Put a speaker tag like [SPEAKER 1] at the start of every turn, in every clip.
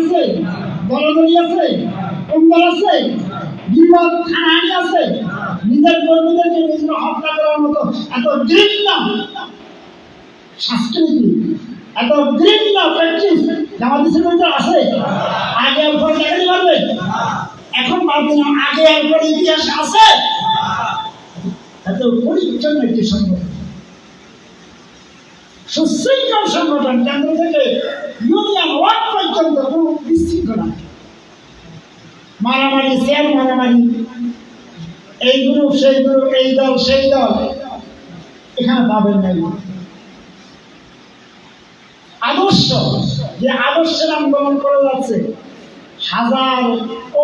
[SPEAKER 1] আছে আছে আছে বিপদ খানাহানি আছে। নিজের কর্মীদেরকে নিজের হত্যা করার মতো এত সংস্কৃতি এত প্র্যাকটিস আছে। আগে দেখাতে পারবে? এখন আগে আর ইতিহাস আছে। এত পরিচ্ছন্ন একটি সংগঠন। সুশৃঙ্খল সংগঠন, কেন্দ্র থেকে মারামারি মারামারি এই গ্রুপ সেই গ্রুপ এই দল, সেই দল, এখানে পাবেন আদর্শ, যে করে যাচ্ছে, হাজার ও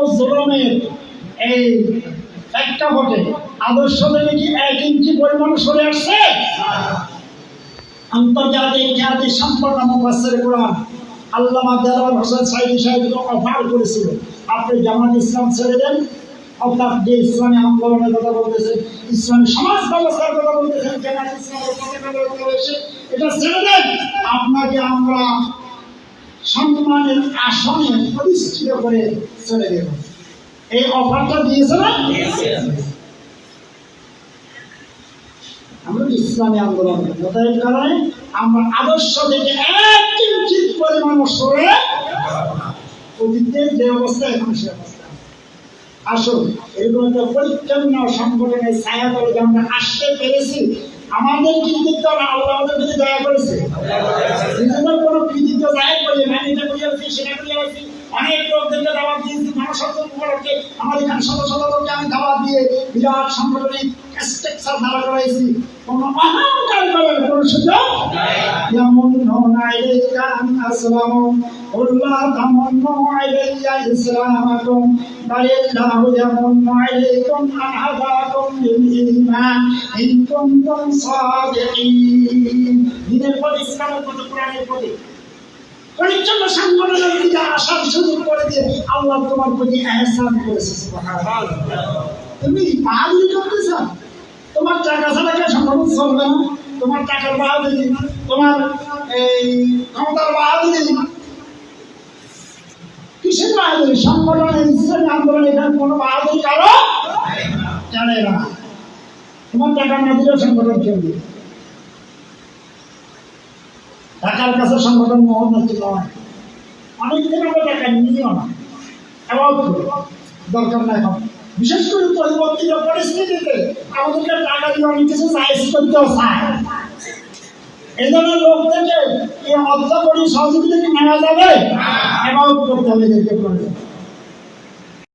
[SPEAKER 1] এই একটা আদর্শ কি এক ইঞ্চি পরিমাণ সরে আসছে? আন্তর্জাতিক খ্যাতি সম্পন্ন আপনি ইসলাম ছেড়ে দেন যে কথা ইসলামী সমাজ ব্যবস্থার কথা বলতেছেন এটা ছেড়ে দেন। আপনাকে আমরা সম্মানের আসনে প্রতিষ্ঠিত করে ছেড়ে দেব। এই অফারটা দিয়েছে না আমরা ইসলামী আন্দোলন মোতায়েন কারণে আমরা আদর্শ থেকে এক কিঞ্চিত পরিমাণ সরে অতীতের যে অবস্থা, এখন সে অবস্থা। আসুন এরকম একটা পরিচ্ছন্ন সংগঠনের ছায়া আমরা আসতে পেরেছি, আমাদের কৃতিত্ব না, আল্লাহ আমাদের প্রতি দয়া করেছে। নিজেদের কোনো কৃতিত্ব জাহির করি না এটা করিয়াছি সেটা করিয়াছি অনেক লোকদেরকে দাওয়াত দিয়েছি মানুষত্ব উপলক্ষে আমার এখানে শত শত লোককে আমি দাওয়াত দিয়ে বিরাট সাংগঠনিক স্ট্রাকচার দাঁড়া করাইছি। কোনো আন আসলামু। উল্লাহ তামান্নু আইলাইয়া ইসলামাকুম বালিল্লাহু যেমন আইলাইকুম আহাদাকুম বিল ঈমান ইন কুনতুম সাদিকিন দিনের পর ইসলামের প্রতি কোরআনের প্রতি পরিচ্ছন্ন সংগঠনের দিকে আসার সুযোগ করে দিয়ে আল্লাহ তোমার প্রতি এহসান করেছে তুমি পাহাড়ি করতে চাও তোমার টাকা ছাড়া কেউ সংগঠন চলবে না তোমার টাকার বাহাদুরি তোমার এই ক্ষমতার বাহাদুরি কিসের বাহাদুরি? সংগঠনের ইসলামী আন্দোলন এখানে কোনো বাহাদুরি কারও জানে না। তোমার টাকা না দিলেও সংগঠন চলবে টাকার কাছে সংগঠন মহোন্নতি নয়। অনেক দিন আমরা টাকা নিও না। দরকার নাই এখন। বিশেষ করে পরিবর্তিত পরিস্থিতিতে আমাদেরকে টাকা দিয়ে অনেক কিছু সাইজ করতেও চায় এই ধরনের লোক থেকে এই অর্থ করি সহযোগিতা কি নেওয়া যাবে? এবং করতে হবে।